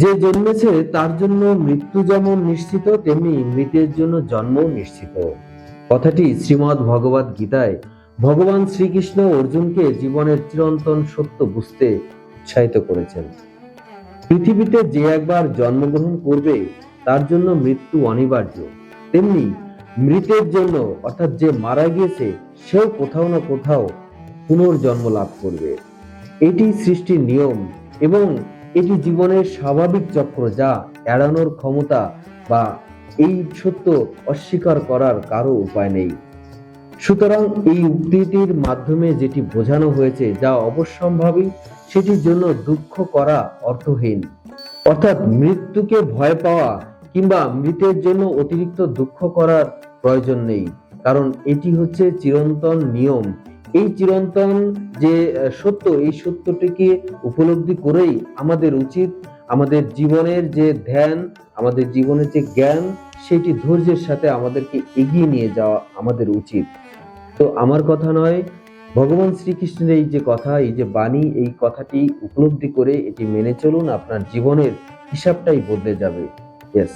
যে জন্মেছে, তার জন্য মৃত্যু যেমন নিশ্চিত, তেমনি মৃতের জন্য জন্ম নিশ্চিত। কথাটি শ্রীমৎ ভগবত গীতায় ভগবান শ্রীকৃষ্ণ অর্জুনকে জীবনের চিরন্তন সত্য বুঝতে উৎসাহিত করেছেন। পৃথিবীতে যে একবার জন্মগ্রহণ করবে, তার জন্য মৃত্যু অনিবার্য। তেমনি মৃতের জন্য, অর্থাৎ যে মারা গিয়েছে, সেও কোথাও না কোথাও পুনর্জন্ম লাভ করবে। এটি সৃষ্টির নিয়ম এবং এটি জীবনের স্বাভাবিক চক্র যা এড়ানোর ক্ষমতা বা এই সত্য অস্বীকার করার কারও উপায় নেই। সুতরাং এই উক্তিটির মাধ্যমে যেটি বোঝানো হয়েছে যা অবশ্যম্ভাবী, সেটির জন্য দুঃখ করা অর্থহীন। অর্থাৎ মৃত্যুকে ভয় পাওয়া কিংবা মৃতের জন্য অতিরিক্ত দুঃখ করার প্রয়োজন নেই, কারণ এটি হচ্ছে চিরন্তন নিয়ম। এই চিরন্তন যে সত্য, এই সত্যটিকে উপলব্ধি করেই আমাদের উচিত, আমাদের জীবনের যে ধ্যান, আমাদের জীবনের যে জ্ঞান, সেটি ধৈর্যের সাথে আমাদেরকে এগিয়ে নিয়ে যাওয়া আমাদের উচিত। তো আমার কথা নয়, ভগবান শ্রীকৃষ্ণের এই যে কথা, এই যে বাণী, এই কথাটি উপলব্ধি করে এটি মেনে চলুন, আপনার জীবনের হিসাবটাই বদলে যাবে। ইয়েস